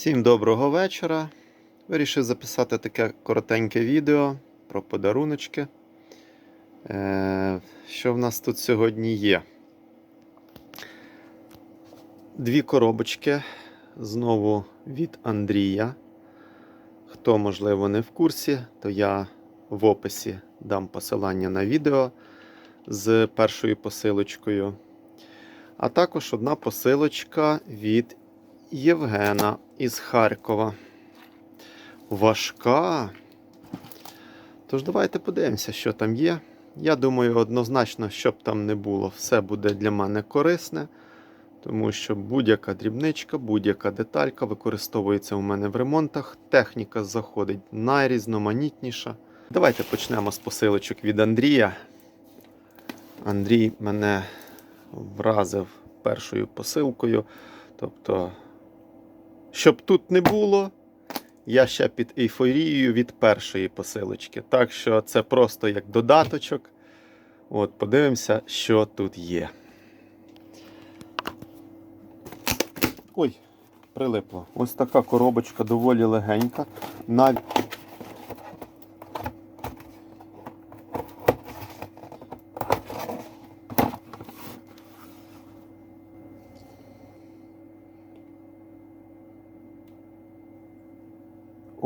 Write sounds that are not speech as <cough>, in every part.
Всім доброго вечора. Вирішив записати таке коротеньке відео про подаруночки. Е, Що в нас тут сьогодні є? Дві коробочки знову від Андрія. Хто, можливо, не в курсі, то я в описі дам посилання на відео з першою посилочкою. А також одна посилочка від Євгена із Харкова. Важка. Тож давайте подивимося, що там є. Я думаю, однозначно, щоб там не було, все буде для мене корисне, тому що будь-яка дрібничка, будь-яка деталька використовується у мене в ремонтах. Техніка заходить найрізноманітніша. Давайте почнемо з посилочок від Андрія. Андрій мене вразив першою посилкою. Тобто, щоб тут не було, я ще під ейфорією від першої посилочки. Так що це просто як додаточок. От, подивимося, що тут є. Ой, прилипло. Ось така коробочка доволі легенька. Навіть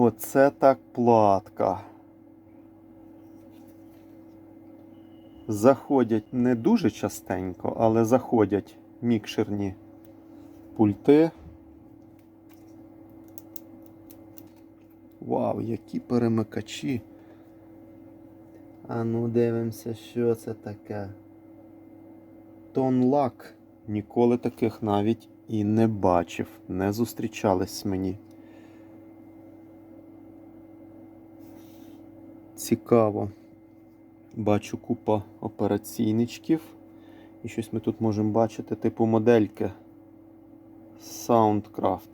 Оце так платка. Заходять не дуже частенько, але заходять мікшерні пульти. Вау, які перемикачі. А ну дивимося, що це таке. Тонлак. Ніколи таких навіть і не бачив, не зустрічались мені. Цікаво. Бачу купа операційничків. І щось ми тут можемо бачити, типу модельки. Soundcraft.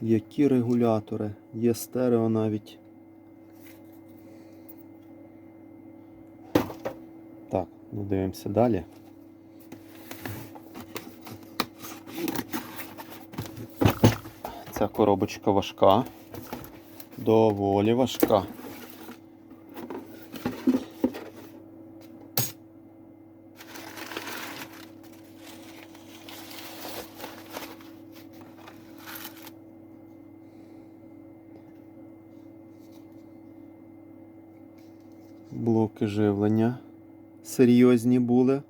Які регулятори? Є стерео навіть. Так, ну дивимося далі. Ця коробочка важка. Доволі важка. Блоки живлення серйозні були.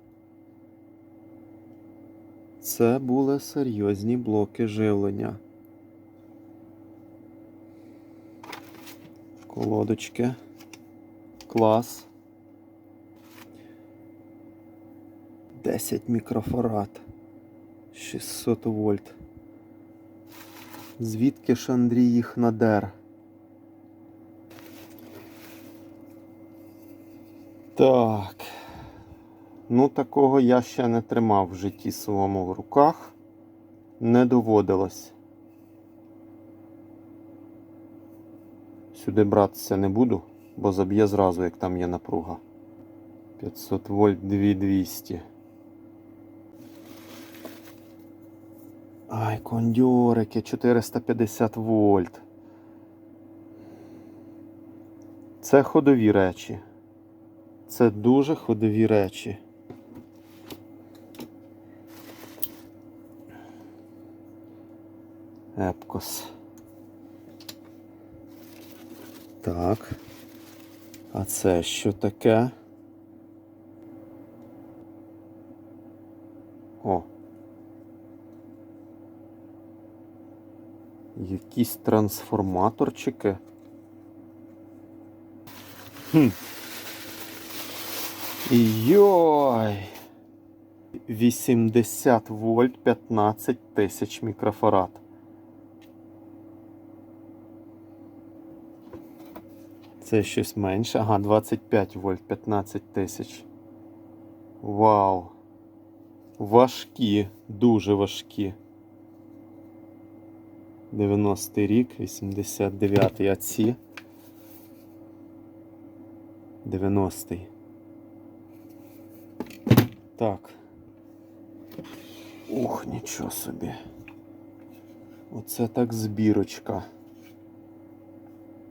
Це були серйозні блоки живлення. Колодочки. Клас. 10 мікрофарад. 600 вольт. Звідки ж Андрій їх надер? Так. Ну, такого я ще не тримав в житті своєму в руках. Не доводилось. Сюди братися не буду, бо заб'є зразу, як там є напруга. 500 вольт 2200. Ай, кондьорики, 450 вольт. Це ходові речі. Це дуже ходові речі. Епкос. Так. А це що таке? О. Якісь трансформаторчики. Хм. Йой. 80 вольт 15 тисяч мікрофарад. Це щось менше. Ага, 25 вольт 15 тисяч. Вау. Важкі, дуже важкі. 90 й рік, 89 а ці. 90-й. Так. Ух, нічого собі. Оце так збірочка.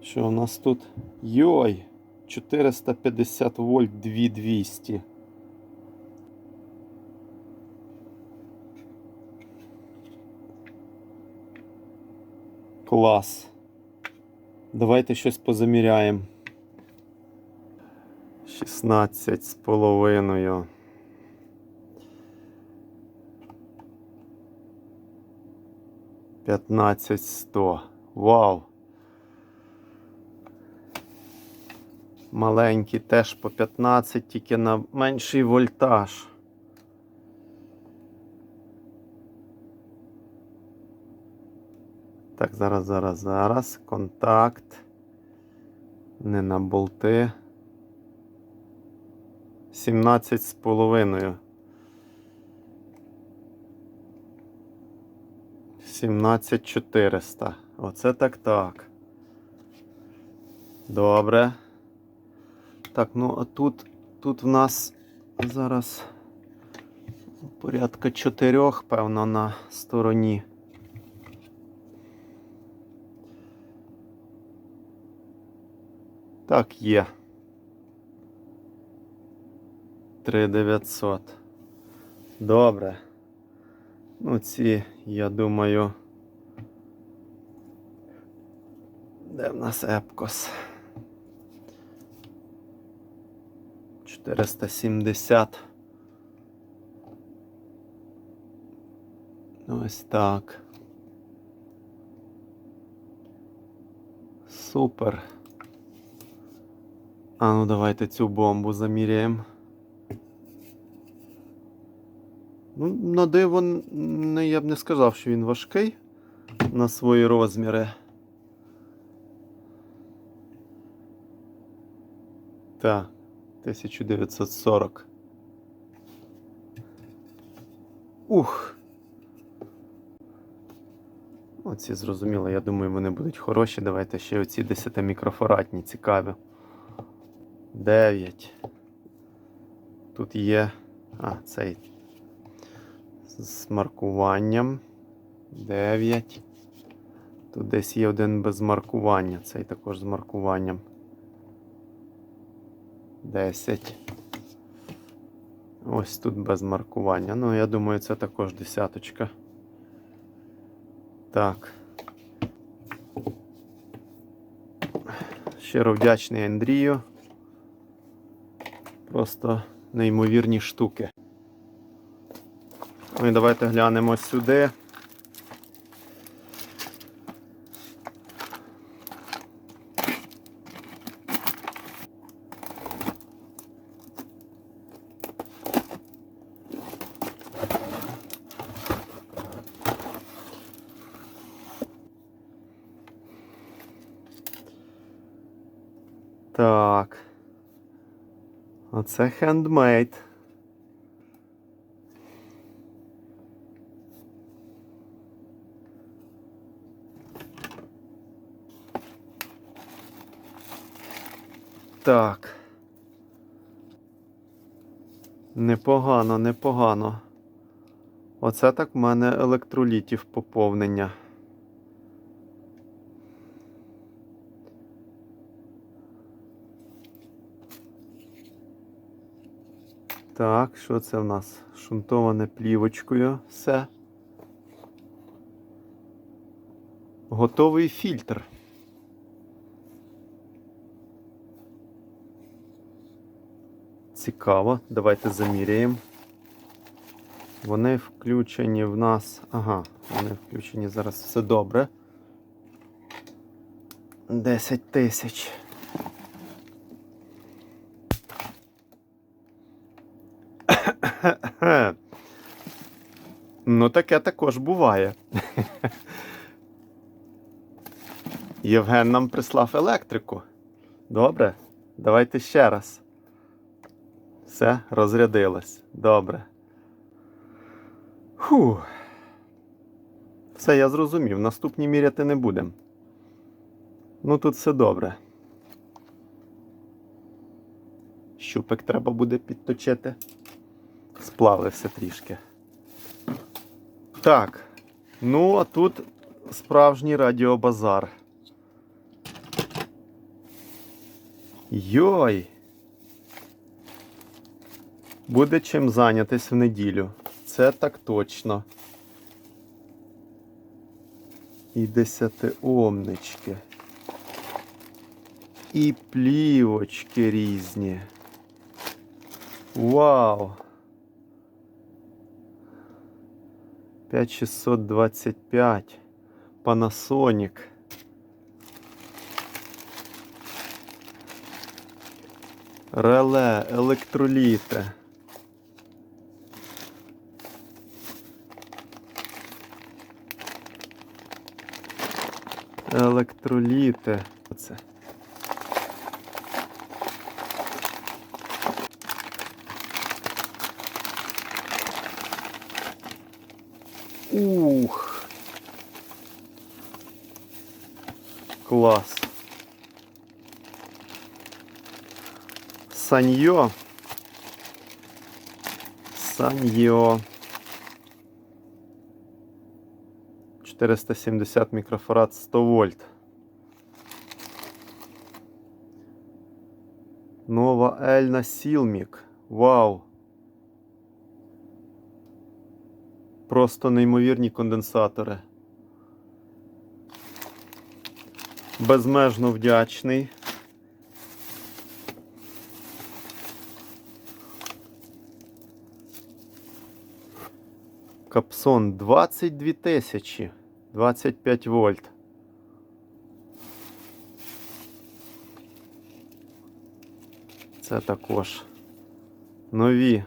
Що у нас тут? Йой! 450 вольт 2200. Клас. Давайте щось позаміряємо. 16 з половиною. П'ятнадцять сто. Вау. Маленькі теж по 15, тільки на менший вольтаж. Так, зараз, зараз, зараз. Контакт. Не на болти. 17 з половиною. 17400. Оце так так. Добре. Так, ну а тут, тут в нас зараз порядка чотирьох, певно, на стороні. Так, є. 3900. Добре. Ну, ці, я думаю. Де в нас Епкос? 470. Ось так. Супер. А ну давайте цю бомбу заміряємо. Ну, на диво, не, я б не сказав, що він важкий на свої розміри. Так, 1940. Ух. Оці зрозуміло, я думаю, вони будуть хороші. Давайте ще оці 10 мікрофаратні цікаві. 9. Тут є. А, цей з маркуванням. 9. Тут десь є один без маркування. Цей також з маркуванням. 10. Ось тут без маркування. Ну, я думаю, це також десяточка. Так. Щиро вдячний Андрію. Просто неймовірні штуки. Ну і давайте глянемо сюди. Так. Оце хендмейд. Так. Непогано, непогано. Оце так в мене електролітів поповнення. Так, що це в нас? Шунтоване плівочкою. Все. Готовий фільтр. Цікаво. Давайте заміряємо. Вони включені в нас. Ага, вони включені зараз все добре. 10 тисяч. <laughs> Ну, таке також буває. <laughs> Євген нам прислав електрику. Добре, давайте ще раз. Все, розрядилось. Добре. Фу. Все, я зрозумів. Наступні міряти не будемо. Ну тут все добре. Щупик треба буде підточити. Розплавився трішки. Так. Ну, а тут справжній радіобазар. Йой! Буде чим зайнятись в неділю. Це так точно. І десятиомнички. І плівочки різні. Вау! 5625. Panasonic. Реле, електроліти. Електроліти. Оце. Ух. Клас. Саньо. Саньо. 470 мікрофарад 100 вольт. Нова Ельна Сілмік. Вау. Просто неймовірні конденсатори. Безмежно вдячний. Капсон 22 тисячі. 25 вольт. Це також нові.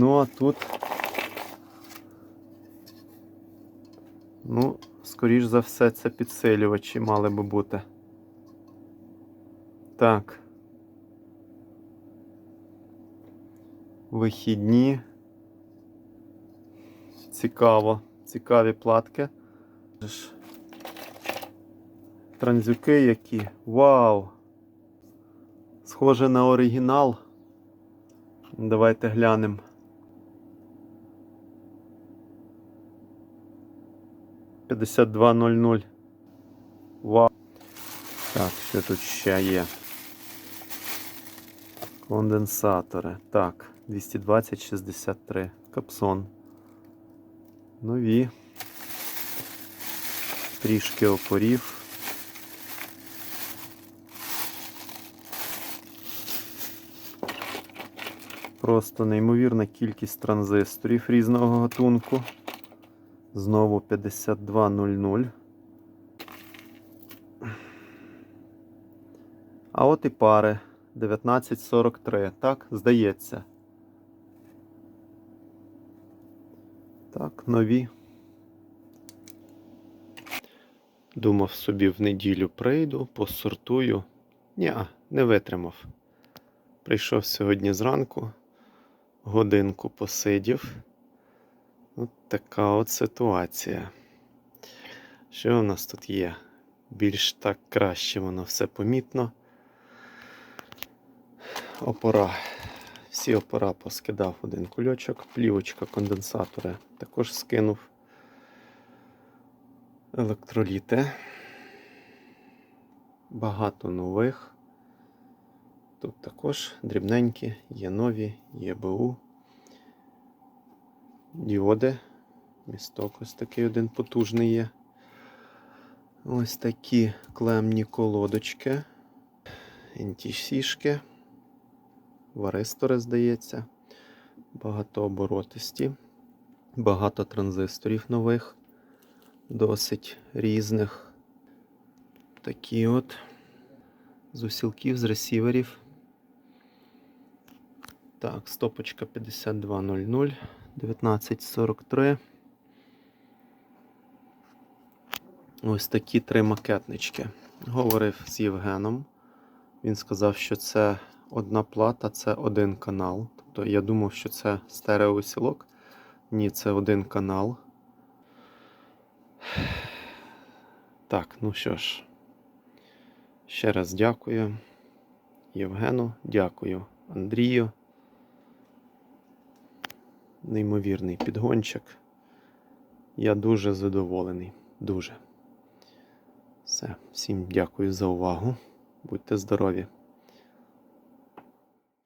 Ну, а тут. Ну, скоріш за все, це підсилювачі мали би бути. Так. Вихідні. Цікаво. Цікаві платки. Транзюки які. Вау! Схоже на оригінал. Давайте глянемо. П'ятдесят два нуль нуль. Вау. Так, що тут ще є? Конденсатори. Так, 220 63. Капсон. Нові. Трішки опорів. Просто неймовірна кількість транзисторів різного гатунку. Знову 5200. А от і пари 1943. Так, здається. Так, нові. Думав собі в неділю прийду, посортую. Ні, не витримав. Прийшов сьогодні зранку, годинку посидів. От така от ситуація. Що в нас тут є? Більш так краще воно все помітно. Опора. Всі опора поскидав один кульочок, плівочка, конденсатори також скинув. Електроліти. Багато нових. Тут також дрібненькі, є нові, є БУ. Діоди. Місток ось такий один потужний є. Ось такі клемні колодочки. NTC-шки. Варистори, здається. Багатооборотисті. Багато транзисторів нових. Досить різних. Такі от. З усілків, з ресіверів. Так, стопочка 5200, 1943. Ось такі три макетнички. Говорив з Євгеном. Він сказав, що це одна плата, це один канал. Тобто я думав, що це стереоусілок. Ні, це один канал. Так, ну що ж, ще раз дякую. Євгену, дякую Андрію. Неймовірний підгончик. Я дуже задоволений. Дуже. Все. Всім дякую за увагу. Будьте здорові!